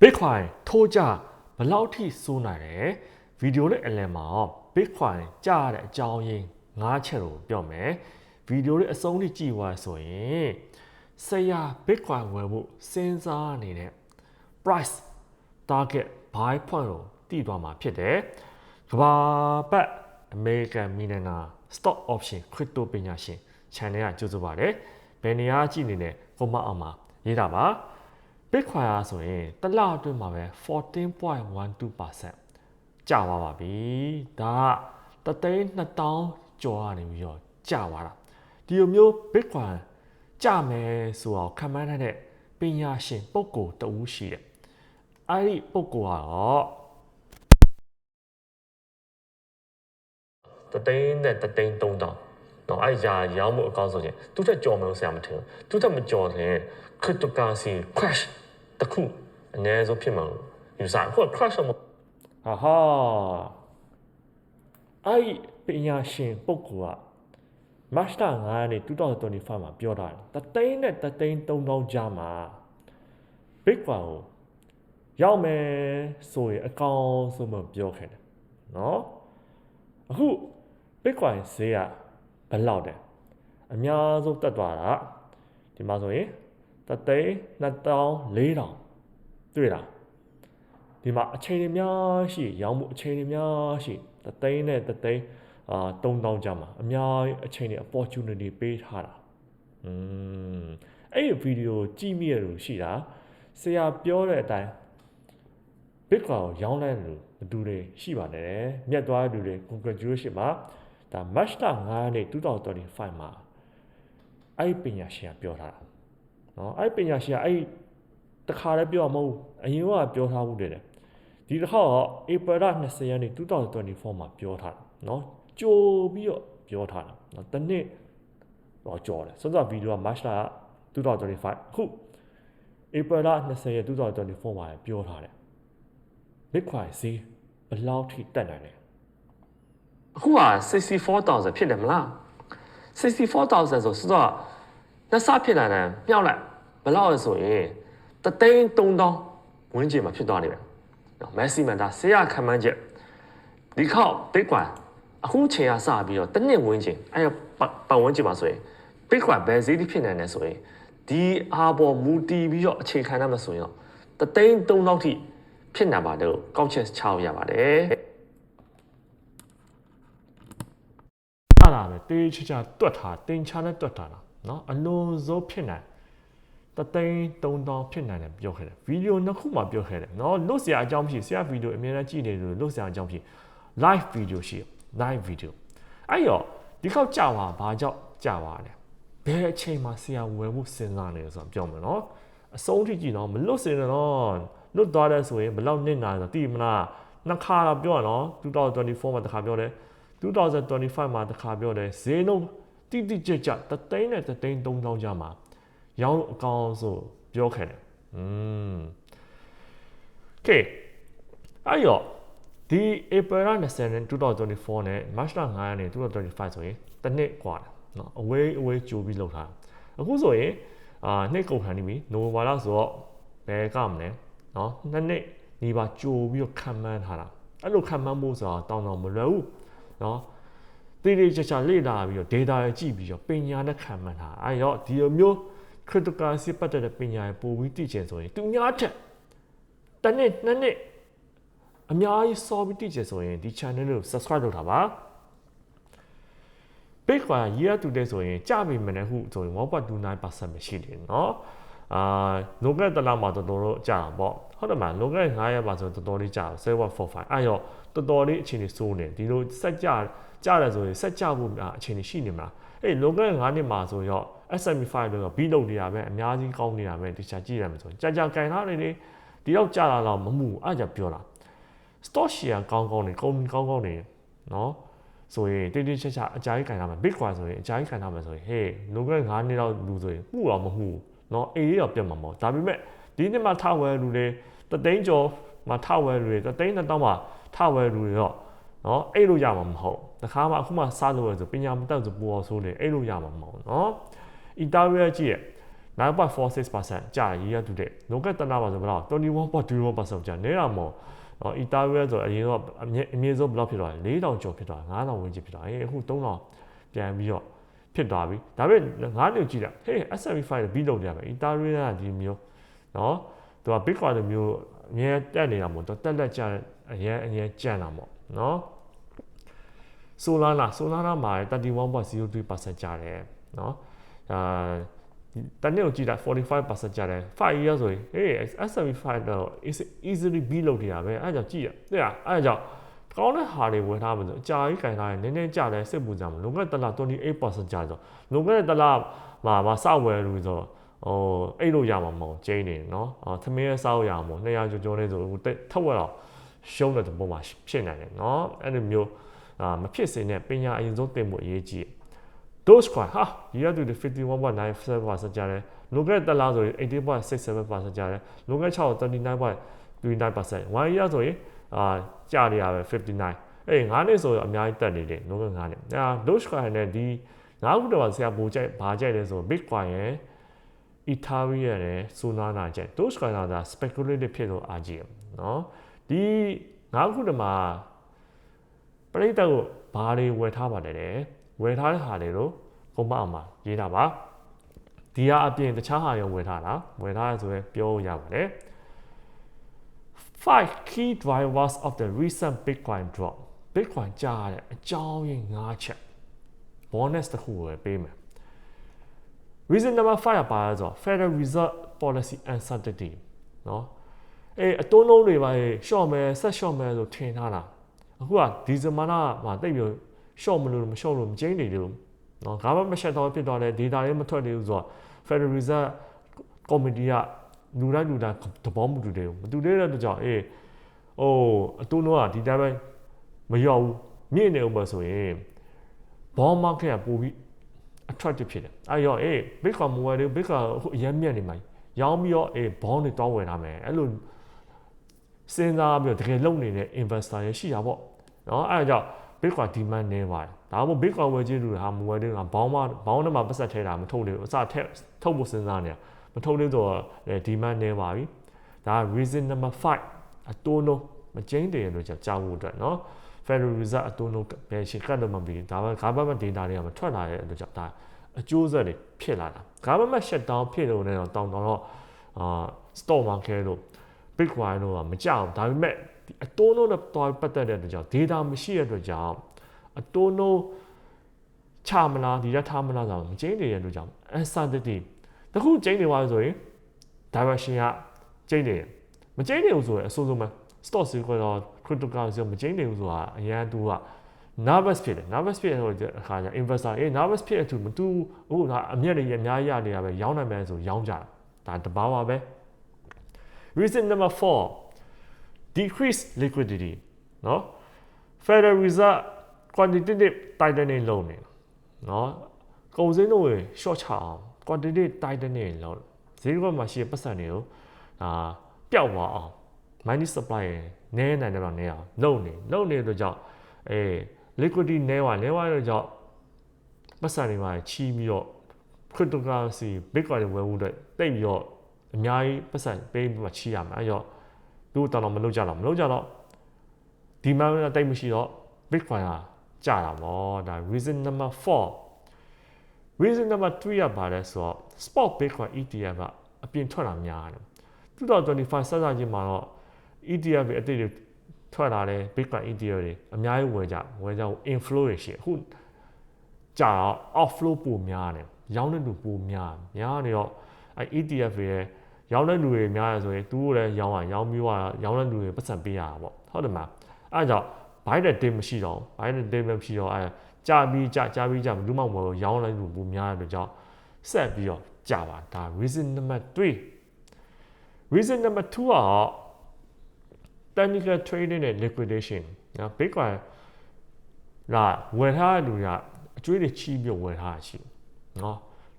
Bitcoin ထိုးကြဘယ်လောက်ထိစိုးနိုင်လဲဗီဒီယိုလေးအလယ်မှာ Bitcoin ကျရတဲ့အကြောင်းရင်း၅ချက်ကိုပြောမယ်ဗီဒီယိုလေးအဆုံးထိကြည့်သွားဆိုရင်ဆရာ Bitcoin ဝယ်ဖို့စဉ်းစားနေတဲ့ price target buy point ကိုတည်သွားမှာဖြစ်တယ်ကဘာပတ် American Millionaire Stock Option Crypto ပညာရှင် channel ကကြိုးစားပါတယ်ဘယ်နေရာကြည့်နေလဲကွန်မအောင်မှာရေးတာပါ Bitcoin အားဆိုရင်တစ်လအတွင်းမှာပဲ14.12%ကျသွားပါပြီဒါကတသိန်း2000ကျော်ကနေပြီးတော့ကျသွားတာဒီလိုမျိုး Bitcoin ကျမယ်ဆိုတော့ခံမှန်းတဲ့ပညာရှင်ပုဂ္ဂိုလ်တဦးရှိတယ်အဲ့ဒီပုဂ္ဂိုလ်ကတော့တသိန်းနဲ့တသိန်း3000တော့အဲ့ရာရောင်းမှုအကောင်းဆုံးချင်းသူတက်ကြော်မလို့ဆရာမထင်ဘူးသူတက်မကြော်ရင် cryptocurrency crash တခုအနည်းဆုံးဖြစ်မှာလို့ယူဆခုက crash မဟာဟာအဲ့ပညာရှင်ပုဂ္ဂိုလ်ကမတ်တာ9နဲ့2025မှာပြောတာတသိန်းနဲ့တသိန်း3000ကြားမှာ Bitcoin ကိုရောက်မယ်ဆိုရင်အကောင်ဆုံးမပြောခဲ့တယ်နော်အခု Bitcoin ဈေးကဘယ်လောက်လဲအများဆုံးတက်သွားတာဒီမှာဆိုရင် တသိန်း2400တွေ့လားဒီမှာအချိန်တွေများရှိရောင်းမှုအချိန်တွေများရှိတသိန်းနဲ့တသိန်းအာ3000ကျမှာအများကြီးအချိန်တွေ opportunity ပေးထားတာอืมအဲ့ဒီဗီဒီယိုကြည့်မိရလို့ရှိတာဆရာပြောတဲ့အတိုင်း Bitcoin ကိုရောင်းတဲ့လူဘယ်သူတွေရှိပါတယ်မြတ်သွားတဲ့လူတွေ congratulation ပါဒါ March 9နေ့2025မှာအဲ့ဒီပညာရှင်ကပြောထားတာ နော်အဲ့ပညာရှင်ကအဲ့တခါလည်းပြောမဟုတ်အရင်ကပြောထားမှုတည်းတယ်ဒီတစ်ခါက April 20ရက်နေ့2024မှာပြောထားတာနော်ကြိုပြီးတော့ပြောထားတာနော်တစ်နှစ်တော့ကြော်တယ်စွန့်စွန့်ဗီဒီယိုက March လ2025အခု April 20ရက်2024မှာပြောထားတယ် Bitcoin ဈေးဘယ်လောက်ထိတက်နိုင်လဲအခုက64000ဖြစ်တယ်မလား64000ဆိုတော့ နှစ်ဆဖြစ်လာတယ်မြောက်လိုက်ဘယ်လောက်လဲဆိုရင်တသိန်း3000ဝန်းကျင်မှာဖြစ်သွားနေတယ်နော် maximum ဒါဆေးရခံမှန်းချက်ဒီခေါက် Bitcoin အခုချိန်ကစပြီးတော့တစ်နှစ်ဝန်းကျင်အဲ့ပတ်ဝန်းကျင်မှာဆိုရင် Bitcoin ဘယ်ဈေးတိဖြစ်နေလဲဆိုရင်ဒီအားပေါ်မူတည်ပြီးတော့အခြေခံရမှာဆိုရင်တော့တသိန်း3000ထိဖြစ်နေပါတယ်ကောက်ချက်ချရပါတယ်အဲ့ဒါပဲတေးချာချာတွတ်ထားတင်ချာနဲ့တွတ်ထားတာ နော်အလွန်ဆုံးဖြစ်နိုင်တသိန်း3000ဖြစ်နိုင်တယ်ပြောခဲ့တယ်ဗီဒီယိုနှစ်ခုမှပြောခဲ့တယ်နော်လွတ်စရာအကြောင်းဖြစ်ဆရာဗီဒီယိုအများကြီးကြည့်နေလို့လွတ်စရာအကြောင်းဖြစ် live video ရှိ live video အဲ့တော့ဒီခေါက်ကြာပါဘာကြောင့်ကြာပါလဲဘယ်အချိန်မှာဆရာဝယ်ဖို့စဉ်းစားနေလဲဆိုတာပြောမယ်နော်အဆုံးထိကြည့်နော်မလွတ်စင်တော့လွတ်သွားတယ်ဆိုရင်ဘလောက်နစ်နာလဲသိမလားနှစ်ခါတော့ပြောရနော်2024မှာတစ်ခါပြောတယ်2025မှာတစ်ခါပြောတယ်ဈေးနှုန်း တိတိကျကျတသိန်းနဲ့တသိန်း3000ကျားမှာရောင်းလို့အကောင်ဆိုပြောခဲ့တယ်อืมကဲအဲ့ရောဒီ April 20နဲ့2024နဲ့ March 9နဲ့2025ဆိုရင်တစ်နှစ်กว่าတယ်เนาะအဝေးအဝေးကြိုးပြီးလောက်ထားအခုဆိုရင်အာနှစ်ကုန်ခံနေပြီနိုဝင်ဘာလဆိုတော့ဘယ်ကမလဲเนาะနှစ်နှစ်ဒီပါကြိုးပြီးတော့ခံမှန်းထားတာအဲ့လိုခံမှန်းဖို့ဆိုတာတောင်းတော့မလွယ်ဘူးเนาะ တေးသေးချာချာလေ့လာပြီးတော့ data တွေကြည့်ပြီးတော့ပညာနဲ့ခံမှန်းတာအဲ့တော့ဒီလိုမျိုး cryptocurrency ပတ်သက်တဲ့ပညာတွေပို့ပြီးသိချင်ဆိုရင်သူများထက်တစ်နှစ်နှစ်နှစ်အများကြီးစောပြီးသိချင်ဆိုရင်ဒီ channel ကို subscribe လုပ်ထားပါ Bitcoin year to day ဆိုရင်ကြပြီမနေ့ဟုဆိုရင်1.29%ပဲရှိတယ်เนาะအာလွန်ခဲ့တဲ့လမှာတော်တော်တော့ကြာတာပေါ့ဟုတ်တယ်မလားလွန်ခဲ့တဲ့9ရက်ပါဆိုတော်တော်လေးကြာ7.45အဲ့ရောတော်တော်လေးအခြေအနေစိုးနေဒီလိုစက်ကြ ကြတယ်ဆိုရင်စက်ကြဖို့အခြေအနေရှိနေမလားအေးလွန်ခဲ့တဲ့9နှစ်မှာဆိုရော S75 လို့တော့ဘီလုပ်နေတာပဲအများကြီးကောင်းနေတာပဲတခြားကြည့်ရမယ်ဆိုရင်ကြာကြာကန်ထားနေလေဒီတော့ကြာလာတော့မမှုအဲ့ကြပြောတာ stock share ကောင်းကောင်းနေကုမ္ပဏီကောင်းကောင်းနေနော်ဆိုရင်တိတိကျကျအကြိုက်ကန်ထားမယ် bitcoin ဆိုရင်အကြိုက်ကန်ထားမယ်ဆိုရင်ဟေးလွန်ခဲ့တဲ့9နှစ်လောက်လူဆိုရင်မှုတော့မမှုနော်အေးရောပြတ်မှာမဟုတ်ဒါပေမဲ့ဒီနှစ်မှာထဝဲလူတွေတသိန်းကျော်မှာထဝဲလူတွေတသိန်းနှစ်တောင်းမှာထဝဲလူတွေတော့ နော်အဲ့လိုရမှာမဟုတ်တခါမှအခုမှစားလို့ရဆိုပညာမတတ်ဆိုပူအောင်ဆိုးနေအဲ့လိုရမှာမဟုတ်နော်အီတာလီယာကြည့်ရ9.46%ကြာရေးရတူတဲ့လောကတနာပါဆိုဘယ်လောက်21.21%ကြာနေတာမို့နော်အီတာလီဆိုအရင်တော့အမြင့်အမြင့်ဆုံးဘယ်လောက်ဖြစ်သွားလဲ4000ကျော်ဖြစ်သွား9000ဝန်းကျင်ဖြစ်သွားအေးအခု3000ပြန်ပြီးတော့ဖြစ်သွားပြီဒါပေမဲ့ငါးနှစ်ကြည့်တာဟေး S&P 5ပြီးလုပ်နေရမယ်အီတာလီကဒီမျိုးနော်သူက Bitcoin လိုမျိုးအမြဲတက်နေတာမို့တော့တက်လက်ကြအရင်အရင်ကြံ့တာမို့ နော်ဆိုလာလာဆိုလာလာမှာ31.03%ကျတယ်နော်အာတနေ့ကိုကြည့်တာ45%ကျတယ်5 year ဆိုရင်အေး S&P 5တော့ easily beat လုပ်နေတာပဲအဲ့ဒါကြောင့်ကြည့်ရတဲ့အဲ့ဒါကြောင့်ကောင်းတဲ့ဟာတွေဝင်ထားမယ်ဆိုအကြာကြီးခြင်ထားရင်နည်းနည်းကြာတယ်စိတ်ပူကြမှာလွန်ခဲ့တဲ့လ28%ကြာဆိုလွန်ခဲ့တဲ့လမှာမစဝယ်လို့ဆိုဟိုအဲ့လိုရမှာမဟုတ်ကျင်းနေနော်သမင်းရဲ့စားရအောင်မို့200ကျော်ကျော်လေးဆိုထက်ဝက်တော့ ရှုံးတဲ့ပုံမှာဖြစ်နိုင်တယ်เนาะအဲ့လိုမျိုးအာမဖြစ်စေနဲ့ပညာအရင်ဆုံးသင်ဖို့အရေးကြီး Dogecoin ဟာဒီရတူ51.97%ကျတယ်လွန်ခဲ့တဲ့လဆိုရင်18.67%ကျတယ်လွန်ခဲ့6 39.39% one year ဆိုရင်အာကျနေရပဲ59အေး9နှစ်ဆိုရင်အများကြီးတက်နေတယ်လွန်ခဲ့9နှစ်အဲ Dogecoin နဲ့ဒီ9ခုတော့ဆရာပိုကြိုက်ဘာကြိုက်လဲဆို Bitcoin ရယ် Ethereum ရယ် Solana ကြိုက် Dogecoin က speculative ဖြစ်လို့အားကြီးเนาะ ဒီ9ခုတည်းမှာပရိသတ်ကိုဘာတွေဝယ်ထားပါတယ်လဲဝယ်ထားတဲ့ဟာတွေကိုကွန်မအောင်မှာရေးတာပါဒီဟာအပြင်တခြားဟာရောဝယ်ထားတာဝယ်ထားရဆိုရင်ပြောရပါတယ်5 key drivers of the recent bitcoin drop bitcoin ကြားရတဲ့အကြောင်းရင်း၅ချက် bonus တစ်ခုကိုပေးမယ် reason number 5ကပါလဲဆိုတော့ federal reserve policy uncertainty เนาะ အေးအတုံးလုံးတွေပါရှော့မယ်ဆက်ရှော့မယ်ဆိုထင်ထားတာအခုကဒီဇင်ဘာလမှာတိတ်ပြီးရှော့မလို့မရှော့လို့မကျင်းနေလို့နော်ငါမှမရှက်တော့ဖြစ်သွားတယ် data တွေမထွက်နေဘူးဆိုတော့ Federal Reserve Committee ကလူတိုင်းလူတိုင်းသဘောမတူတယ်မတူတဲ့အတွက်ကြောင့်အေးဟိုအတူတော့ဒီတိုင်းပဲမရောက်ဘူးမြင့်နေဦးမဆိုရင် bond market ကပိုပြီး attractive ဖြစ်တယ်အဲ့ရောအေး Bitcoin မဝယ်သေး Bitcoin အခုအရင်မြတ်နေမှာရောင်းပြီးတော့အေး bond တွေတောင်းဝယ်ထားမယ်အဲ့လို စဉ်းစားပြီးတော့တကယ်လုံနေတဲ့ investor ရရှိတာပေါ့နော်အဲ့ဒါကြောင့် Bitcoin demand နေပါတယ်ဒါမှမဟုတ် Bitcoin ဝယ်ကြည့်လို့ဟာမဝယ်သေးတာဘောင်းမဘောင်းထဲမှာပတ်သက်ထဲတာမထုတ်သေးဘူးအစထက်ထုတ်ဖို့စဉ်းစားနေတာမထုတ်သေးတော့ demand နေပါပြီဒါ reason number 5အတိုးလုံးမကျင်းတယ်လို့ကြောက်ဖို့အတွက်เนาะ Federal Reserve အတိုးလုံးဘယ်ရှိကတ်လို့မပြီးဒါပဲ government data တွေကမထွက်လာတဲ့အတွက်ကြောင့်ဒါအကျိုးဆက်တွေဖြစ်လာတာ government shutdown ဖြစ်လို့လည်းတော့တောင်းတော့အာ stock market လို့ Bitcoin လို့ကမကြောက်ဒါပေမဲ့အတိုးလုံးနဲ့တော်ပတ်သက်တဲ့အတွက်ကြောင့် data မရှိတဲ့အတွက်ကြောင့်အတိုးလုံးချမလားဒီရက်ထားမလားဆိုတော့မကျင်းနေတဲ့အတွက်ကြောင့် uncertainty တခုကျင်းနေသွားဆိုရင် direction ကကျင်းနေတယ်မကျင်းနေဘူးဆိုရင်အဆိုးဆုံးပဲ stock စီကတော့ cryptocurrency မကျင်းနေဘူးဆိုတာအရန်တူက nervous ဖြစ်တယ် nervous ဖြစ်တဲ့အခါကျ investor အေး nervous ဖြစ်တဲ့အထူမတူဘူးဒါအမျက်တွေအများကြီးရနေတာပဲရောင်းနိုင်မယ်ဆိုရောင်းကြတာဒါတဘာဝပဲ reason number 4 decrease liquidity เนาะ Federal Reserve quantitative tightening လုပ်နေเนาะကုန်စည်နှုန်းတွေ short ချအောင် quantitative tightening လုပ်ဈေးကွက်မှာရှိတဲ့ပတ်စံတွေကိုအာပျောက်သွားအောင် money supply နည်းနိုင်တယ်တော့နည်းအောင်လုပ်နေလုပ်နေတဲ့အတွက်ကြောင့်အေး liquidity နည်းသွားနည်းသွားတဲ့အတွက်ကြောင့်ပတ်စံတွေမှာချီးပြီးတော့ cryptocurrency bitcoin တွေဝယ်ဖို့အတွက်တိတ်ပြီးတော့ အများကြီးပတ်စံပေးပြီးမှချီးရမှာအဲ့တော့သူ့တော်တော်မလုပ်ကြတော့မလုပ်ကြတော့ဒီမှန်ကတိတ်မရှိတော့ bitcoin ကကျတာပေါ့ဒါ reason number 4 reason number 3ကပါလဲဆိုတော့ spot bitcoin ETF ကအပြင်ထွက်လာများတယ်2025ဆက်စားချင်းမှာတော့ ETF တွေအတိတ်တွေထွက်လာတဲ့ bitcoin ETF တွေအများကြီးဝယ်ကြဝယ်ကြ inflow တွေရှိအခုကြာတော့ outflow ပိုများတယ်ရောင်းတဲ့လူပိုများများနေတော့အဲ ETF တွေရဲ့ ရောင်းတဲ့လူတွေများရဆိုရင်သူတို့လည်းရောင်းရရောင်းပြီးတော့ရောင်းတဲ့လူတွေပတ်စံပေးရတာပေါ့ဟုတ်တယ်မလားအဲဒါကြောင့် buy the day မရှိတော့ buy the day မရှိတော့အဲကြာပြီးကြာကြာပြီးကြာဘူးမှမဟုတ်ရောင်းလိုက်လို့ပိုများတဲ့ကြောင့်ဆက်ပြီးတော့ကြာပါဒါ reason number 3 reason number 2က technical trading နဲ့ liquidation နော် bitcoin လာဝယ်ထားတဲ့လူတွေကအကျွေးတွေချီးပြီးဝယ်ထားတာရှိနော်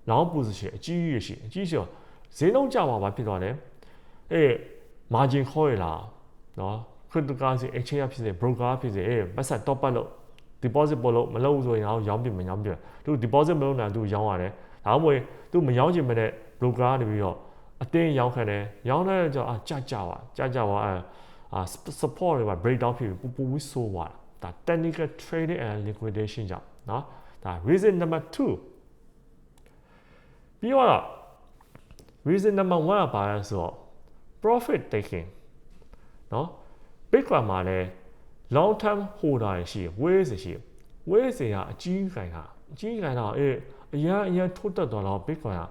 long position အကြီးကြီးရှိအကြီးဆို ဈေးနှုန်းကျမှာဘာဖြစ်သွားလဲအေး margin call ရလားနော် cryptocurrency exchange ဖြစ်စေ broker ဖြစ်စေအေးပတ်ဆက် top up လုပ် deposit ပေါ်လို့မလုပ်ဆိုရင်တော့ရောင်းပြမရောင်းပြသူ deposit မလုပ်နိုင်သူရောင်းရတယ်ဒါမှမဟုတ်သူမရောင်းချင်မတဲ့ broker ကနေပြီးတော့အတင်းရောင်းခံတယ်ရောင်းတဲ့ကြောင့်အာကြကြပါကြကြပါအဲအာ support တွေက break down ဖြစ်ပြီးပူပူဝီဆိုးသွားတာ technical trading and liquidation ကြောင့်เนาะဒါ reason number 2ပြီးတော့ reason number 1ကဘာလဲဆိုတော့ profit taking เนาะ bitcoin မှာလည်း long term holder တွေရှိ whales ရှိ whales တွေကအကြီးခိုင်တာအကြီးခိုင်တာအေးအရန်အရန်ထိုးတက်သွားတော့ bitcoin က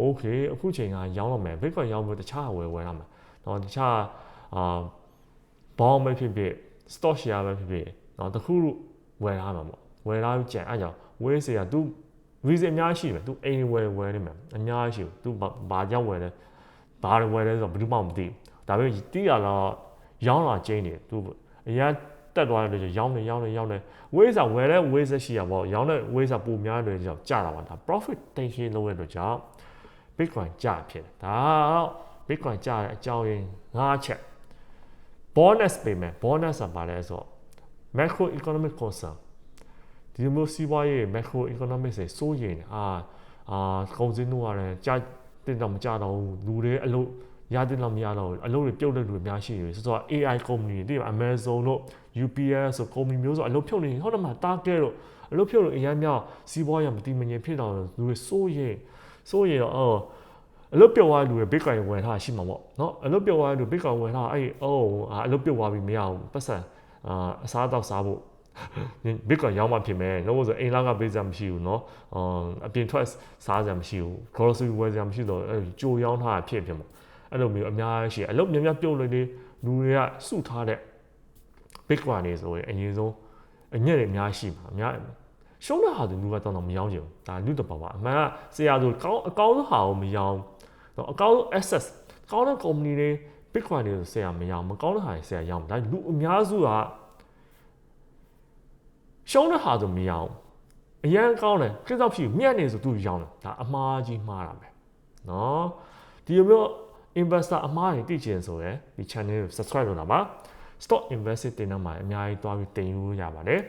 okay အခုချိန်ကရောင်းတော့မယ် bitcoin ရောင်းဖို့တခြားဝယ်ဝယ်ရမှာเนาะတခြားအာ bond ပဲဖြစ်ဖြစ် stock share ပဲဖြစ်ဖြစ်เนาะတခုဝယ်ထားမှာပေါ့ဝယ်ထားပြီးကြံအဲ့ကြောင့် whales တွေက तू reason အများကြီးရှိတယ်သူအိမ်ဝယ်ဝယ်နေမှာအများကြီးရှိသူဘာကြောင့်ဝယ်လဲဘာဝယ်လဲဆိုတော့ဘယ်သူမှမသိဘူးဒါပေမဲ့တိရတော့ရောင်းလာချင်းနေသူအရင်တက်သွားတယ်လို့ရောင်းနေရောင်းနေရောင်းနေဝေးစာဝယ်တဲ့ဝေးဆက်ရှိရပေါ့ရောင်းတဲ့ဝေးစာပိုများတယ်ကြောင့်ကျတာပါဒါ profit tension လုံးရတော့ကြောင့် bitcoin ကျဖြစ်တယ်ဒါတော့ bitcoin ကျတဲ့အကြောင်းရင်း၅ချက် bonus payment bonus ကဘာလဲဆိုတော့ macro economic concern ဒီလိုမျိုးစီးပွားရေး macro economic တွေစိုးရိမ်နေအာအာကုန်စည်နှုန်းကလည်းကြာတင်တော့မကြတော့ဘူးလူတွေအလုပ်ရတဲ့လောက်မရတော့ဘူးအလုပ်တွေပြုတ်တဲ့လူတွေအများရှိတယ်ဆိုတော့ AI company တွေ Amazon တို့ UPS ဆို company မျိုးဆိုအလုပ်ဖြုတ်နေဟုတ်တယ်မ target တို့အလုပ်ဖြုတ်လို့အရင်မြောက်စီးပွားရေးမတည်မငြိမ်ဖြစ်တော့လူတွေစိုးရိမ်စိုးရိမ်တော့အော်အလုပ်ပြုတ်သွားတဲ့လူတွေ Bitcoin ဝယ်ထားရှိမှာပေါ့เนาะအလုပ်ပြုတ်သွားတဲ့လူ Bitcoin ဝယ်ထားအဲ့အော်အလုပ်ပြုတ်သွားပြီမရဘူးပတ်စံအာအစားတော့စားဖို့ Bitcoin ရောင်းမှဖြစ်မယ်လို့ဆိုအိမ်လာကပေးစရာမရှိဘူးเนาะအပြင်ထွက်စားစရာမရှိဘူး grocery ဝယ်စရာမရှိတော့အဲ့ကြိုရောင်းထားတာဖြစ်ဖြစ်မှာအဲ့လိုမျိုးအများကြီးရှိအလုပ်များများပြုတ်လို့လေလူတွေကစုထားတဲ့ Bitcoin တွေဆိုရင်အရင်ဆုံးအညက်တွေအများရှိမှာအများရှုံးတဲ့ဟာတွေလူကတော့တော့မရောင်းချင်ဘူးဒါလူတပါပါအမှန်ကဆရာဆိုကောင်းအကောင်းဆုံးဟာကိုမရောင်းတော့အကောင်းဆုံး access ကောင်းတဲ့ company တွေ Bitcoin တွေဆိုဆရာမရောင်းမကောင်းတဲ့ဟာတွေဆရာရောင်းဒါလူအများစုက ရှုံးတဲ့ဟာဆိုမရအောင်အရန်ကောင်းတယ်ခရစ်တော်ဖြစ်မြတ်နေဆိုသူရောင်းတယ်ဒါအမှားကြီးမှားတာပဲနော်ဒီလိုမျိုး investor အမှားတွေသိချင်ဆိုရယ်ဒီ channel ကို subscribe လုပ်တာပါ stock investing တင်တော့မှာအများကြီးတွားပြီးတင်ယူရပါတယ်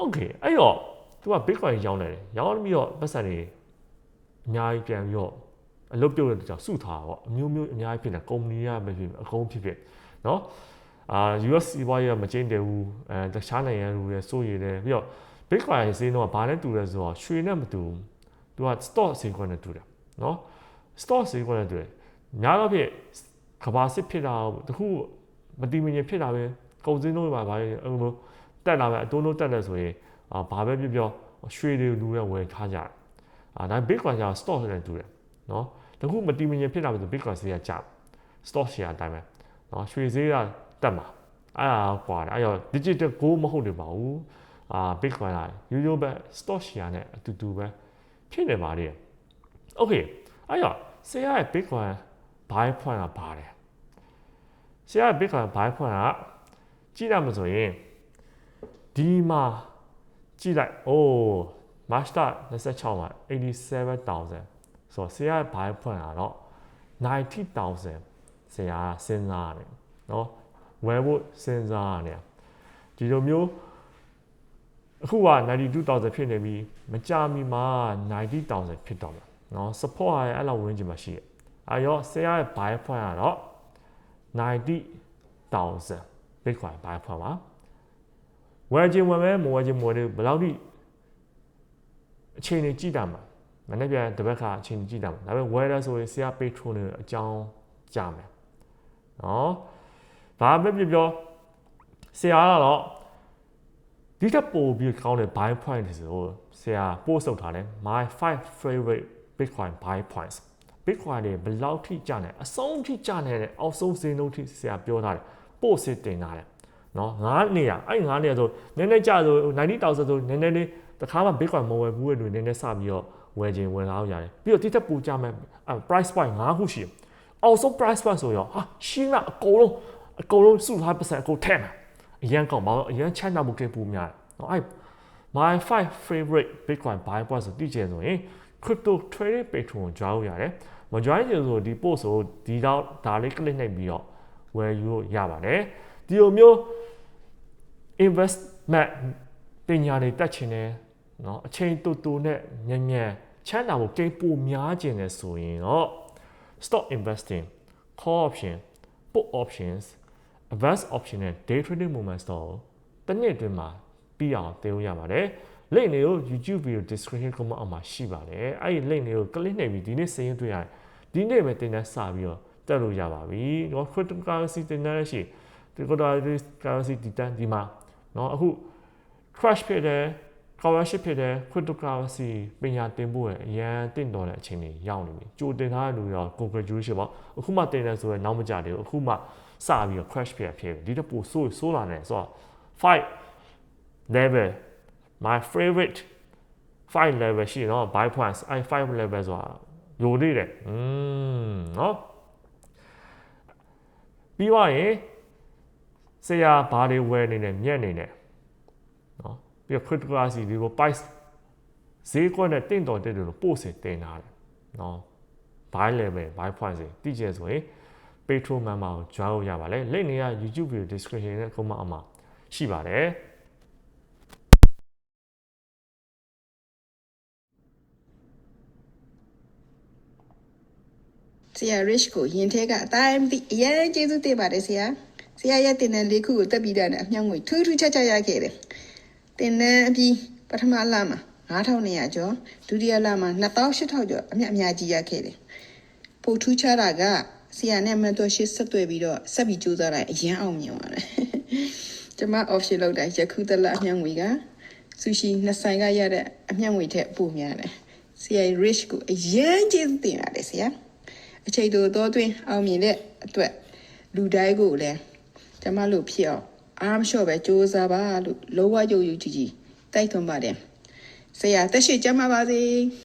okay အဲ့တော့သူက bitcoin ရောင်းတယ်ရောင်းပြီးတော့ပတ်စံတွေအများကြီးပြန်ပြီးတော့အလုပ်ပြုတ်တဲ့ကြောင့်စုထားတော့အမျိုးမျိုးအများကြီးဖြစ်နေကုမ္ပဏီရပဲဖြစ်အကုန်ဖြစ်ဖြစ်နော် အာ US စီးပွားရေးကမကျင်းတယ်ဘူးအဲတခြားနိုင်ငံတွေစိုးရိမ်တယ်ပြီးတော့ Bitcoin ဈေးတော့ဘာနဲ့တူလဲဆိုတော့ရွှေနဲ့မတူဘူးသူက stock ဈေးကွက်နဲ့တူတယ်နော် stock ဈေးကွက်နဲ့တူတယ်များတော့ဖြစ်ကဘာစစ်ဖြစ်တာတခုမတိမငင်ဖြစ်တာပဲကုန်စင်းတော့ပါဘာလဲအဲ့လိုတက်လာပဲအတုံးတော့တက်တယ်ဆိုရင်အာဘာပဲပြောပြောရွှေတွေလူတွေဝယ်ထားကြတယ်အာဒါ Bitcoin က stock နဲ့တူတယ်နော်တခုမတိမငင်ဖြစ်တာပဲဆို Bitcoin ဈေးကကျ stock ရှယ်အတိုင်းပဲနော်ရွှေဈေးက တက်မှာအဲ့ဒါကွာတယ်အဲ့တော့ digital gold မဟုတ်နေပါဘူးအာ bitcoin ကရိုးရိုးပဲ stock share နဲ့အတူတူပဲဖြစ်နေပါလေ okay အဲ့တော့ဆရာရဲ့ bitcoin buy point ကပါတယ်ဆရာရဲ့ bitcoin buy point ကကြည့်ရမှာဆိုရင်ဒီမှာကြည့်လိုက်အိုး master 26မှာ87000ဆိုတော့ဆရာရဲ့ buy point ကတော့90000ဆရာစဉ်းစားရတယ်เนาะ ဝယ်ဖို့စဉ်းစားရတယ်ဒီလိုမျိုးအခုက92000ဖြစ်နေပြီမကြမီမှာ90000ဖြစ်တော့မှာเนาะ support ရအဲ့လောက်ဝန်းကျင်မှာရှိတယ်အဲရောဆရာရဲ့ buy point ကတော့90000 bitcoin buy point ပါဝယ်ခြင်းဝယ်မဲမဝယ်ခြင်းမဝယ်ဘူးဘယ်လောက်ထိအချိန်ကြီးကြည့်တာမှာမနေ့ပြန်တပတ်ခါအချိန်ကြီးကြည့်တာမှာဒါပေမဲ့ဝယ်ရဆိုရင်ဆရာ patron တွေအကြောင်းကြားမယ်နော် ဘာပဲပြောပြောဆရာကတော့ဒီထက်ပိုပြီးကောင်းတဲ့ buy point ဆိုဆရာ post လုပ်ထားတယ် my 5 favorite bitcoin buy points bitcoin တွေဘယ်လောက်ထိကျနေအဆုံးထိကျနေတဲ့အောက်ဆုံးဈေးနှုန်းထိဆရာပြောထားတယ် post စစ်တင်ထားတယ်နော်ငါးနေရအဲ့ငါးနေရဆိုနည်းနည်းကျဆို90000ဆိုနည်းနည်းလေးတခါမှ bitcoin မဝယ်ဘူးတဲ့လူနည်းနည်းစပြီးတော့ဝယ်ခြင်းဝယ်လာလို့ရတယ်ပြီးတော့တိတက်ပူကြမယ် price point 5ခုရှိတယ်အောက်ဆုံး price point ဆိုရောဟာရှင်းလားအကုန်လုံး အကုန်လုံးစုထားပတ်စံအကုန်ထည့်မှာအရန်ကောင်းပါတော့အရန်ချမ်းသာမှုကပူများတယ်နော်အဲ့ my 5 favorite bitcoin buy point ဆိုတိကျဆိုရင် crypto trading patron ကို join လုပ်ရတယ်မ join ချင်ဆိုဒီ post ကိုဒီတော့ဒါလေး click နှိပ်ပြီးတော့ဝယ်ယူလို့ရပါတယ်ဒီလိုမျိုး investment ပညာတွေတက်ချင်တယ်เนาะအချိန်တူတူနဲ့မြန်မြန် ချမ်းသာဖို့ကိန်းပိုများခြင်းနဲ့ဆိုရင်တော့ stock investing call option put options advanced option နဲ့ day trading movement store ကိုတစ်နှစ်အတွင်းမှာပြီးအောင်သင်လို့ရပါတယ်။ link တွေကို YouTube video description ကမှအောက်မှာရှိပါတယ်။အဲ့ဒီ link တွေကို click နှိပ်ပြီးဒီနေ့စာရင်းတွေ့ရတယ်။ဒီနေ့ပဲသင်တန်းစပြီးတော့တက်လို့ရပါပြီ။နော် cryptocurrency သင်တန်းရှိ cryptocurrency ဒီတန်းဒီမှာနော်အခု crash ဖြစ်တယ် scholarship ဖြစ်တယ် cryptocurrency ပညာသင်ဖို့ရအရန်တင့်တော်တဲ့အချိန်တွေရောက်နေပြီ။ကြိုတင်ထားတဲ့လူရော congratulation ပေါ့။အခုမှတင်တယ်ဆိုရင်နောက်မကြသေးဘူး။အခုမှ စပြီးတော့ crash ဖြစ်ဖြစ်ဒီတော့ပိုဆိုးဆိုးလာနေဆိုတော့5 level my favorite 5 level ရှိတယ်နော် buy points အဲ5 level ဆိုတာလိုသေးတယ်อืมเนาะပြီးသွားရင်ဆရာဘာတွေဝယ်နေတယ်မြက်နေတယ်နော်ပြီးတော့ cryptocurrency ဒီကို price ဈေးကွက်နဲ့တင့်တော်တဲ့လို့ပို့စင်တင်ထားတယ်နော် buy level buy point တွေတိကျဆိုရင် Patreon member ကို join လို့ရပါလေလိမ့်နေရ YouTube video description နဲ့ comment အမှာရှိပါတယ်ဆရာ rich ကိုရင်ထဲကအတိုင်းမသိအရင်ကျေးဇူးတင်ပါတယ်ဆရာဆရာရဲ့တင်တဲ့လေးခုကိုတက်ပြီးတာနဲ့အမြောက်ငွေထူးထူးခြားခြားရခဲ့တယ်တင်တဲ့အပြီးပထမလမှာ9200ကျော်ဒုတိယလမှာ2800ကျော်အမြတ်အများကြီးရခဲ့တယ်ပိုထူးခြားတာက ဆရာနဲ့မန်တော်ရှိဆက်တွေ့ပြီးတော့ဆက်ပြီးကြိုးစားလိုက်အရင်အောင်မြင်ပါတယ်ကျွန်မ option လောက်တိုင်းယခုတလအမြောက်ငွေကဆူရှီနှစ်ဆိုင်ကရတဲ့အမြောက်ငွေထက်ပိုများတယ်ဆရာ rich ကိုအရင်ကျေးဇူးတင်ရတယ်ဆရာအချိန်တိုတော့တွင်အောင်မြင်တဲ့အတွက်လူတိုင်းကိုလည်းကျမတို့ဖြစ်အောင်အားမလျှော့ပဲစူးစမ်းပါလို့လောဝယုံယူကြည်ကြည်တိုက်တွန်းပါတယ်ဆရာတက်ရှိကျမ်းပါပါစေ